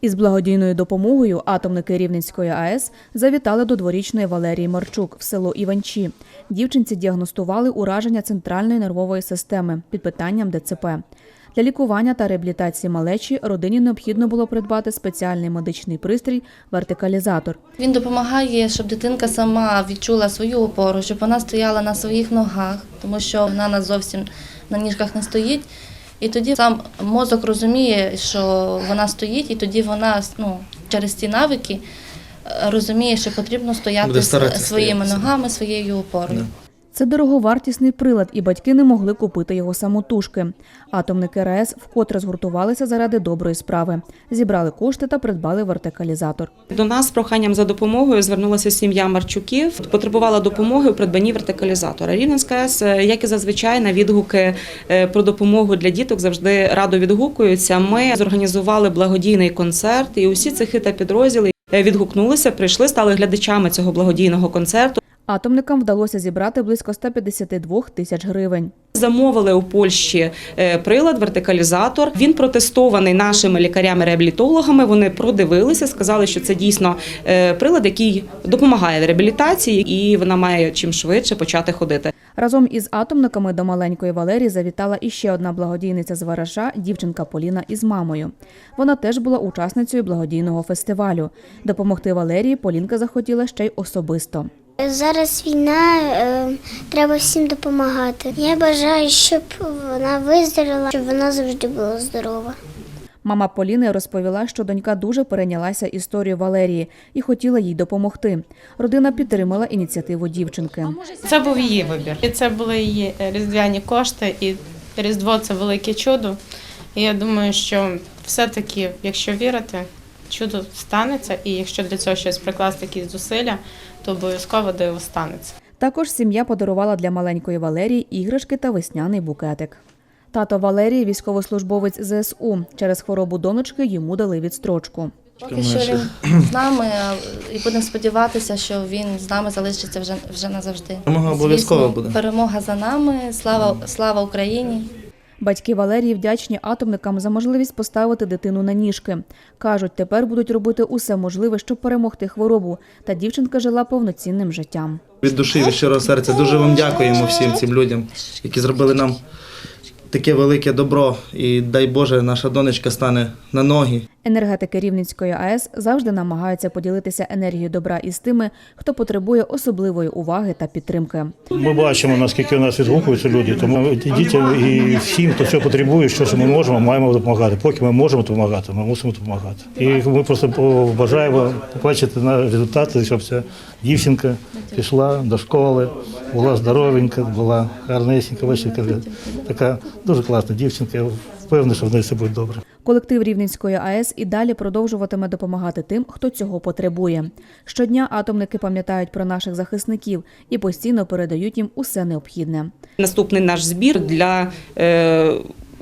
Із благодійною допомогою атомники Рівненської АЕС завітали до дворічної Валерії Марчук в село Іванчі. Дівчинці діагностували ураження центральної нервової системи під питанням ДЦП. Для лікування та реабілітації малечі родині необхідно було придбати спеціальний медичний пристрій вертикалізатор. Він допомагає, щоб дитинка сама відчула свою опору, щоб вона стояла на своїх ногах, тому що вона на зовсім на ніжках не стоїть. І тоді сам мозок розуміє, що вона стоїть, і тоді вона ну, через ці навики е, розуміє, що потрібно стояти своїми ногами, своєю опорою. Це дороговартісний прилад, і батьки не могли купити його самотужки. Атомники РАЕС вкотре згуртувалися заради доброї справи. Зібрали кошти та придбали вертикалізатор. До нас з проханням за допомогою звернулася сім'я Марчуків. Потребувала допомоги у придбанні вертикалізатора. Рівненська АЕС, е, як і зазвичай, на відгуки е, про допомогу для діток завжди радо відгукуються. Ми зорганізували благодійний концерт, і усі цехи та підрозділи е, відгукнулися, прийшли, стали глядачами цього благодійного концерту. Атомникам вдалося зібрати близько 152 тисяч гривень. Замовили у Польщі е, прилад, вертикалізатор. Він протестований нашими лікарями-реабілітологами. Вони продивилися, сказали, що це дійсно е, прилад, який допомагає в реабілітації, і вона має чим швидше почати ходити. Разом із атомниками до маленької Валерії завітала іще одна благодійниця з Вараша, дівчинка Поліна із мамою. Вона теж була учасницею благодійного фестивалю. Допомогти Валерії Полінка захотіла ще й особисто. Зараз війна, е, треба всім допомагати. Я бажаю, щоб вона виздоровіла, щоб вона завжди була здорова. Мама Поліни розповіла, що донька дуже перейнялася історією Валерії і хотіла їй допомогти. Родина підтримала ініціативу дівчинки. Це був її вибір. І це були її різдвяні кошти, і Різдво це велике чудо. І я думаю, що все-таки, якщо вірити, чудо станеться, і якщо для цього щось прикласти якісь зусилля, то обов'язково диво станеться. Також сім'я подарувала для маленької Валерії іграшки та весняний букетик. Тато Валерії, військовослужбовець ЗСУ. Через хворобу донечки йому дали відстрочку. Поки що він з нами, і будемо сподіватися, що він з нами залишиться вже, вже назавжди. Перемога обов'язково буде. Перемога за нами. Слава, слава Україні! Батьки Валерії вдячні атомникам за можливість поставити дитину на ніжки. Кажуть, тепер будуть робити усе можливе, щоб перемогти хворобу. Та дівчинка жила повноцінним життям. Від душі, від щирого серця дуже вам дякуємо всім цим людям, які зробили нам таке велике добро. І дай Боже, наша донечка стане на ноги. Енергетики Рівненської АЕС завжди намагаються поділитися енергією добра із тими, хто потребує особливої уваги та підтримки. Ми бачимо, наскільки у нас відгукуються люди, тому дітям і всім, хто цього потребує, що ми можемо, маємо допомагати. Поки ми можемо допомагати, ми мусимо допомагати. І ми просто бажаємо побачити на результати, щоб ця дівчинка пішла до школи, була здоровенька, була гарнесенька, така дуже класна дівчинка. Я впевнений, що в неї все буде добре. Колектив Рівненської АЕС і далі продовжуватиме допомагати тим, хто цього потребує. Щодня атомники пам'ятають про наших захисників і постійно передають їм усе необхідне. Наступний наш збір для е,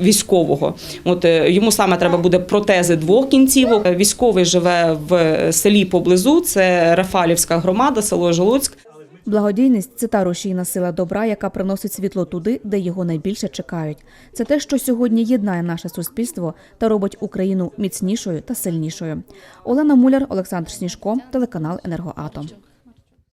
військового. От е, йому саме треба буде протези двох кінцівок. Військовий живе в селі поблизу. Це Рафалівська громада, село Жолуцьк. Благодійність це та рушійна сила добра, яка приносить світло туди, де його найбільше чекають. Це те, що сьогодні єднає наше суспільство та робить Україну міцнішою та сильнішою. Олена Муляр, Олександр Сніжко, телеканал Енергоатом.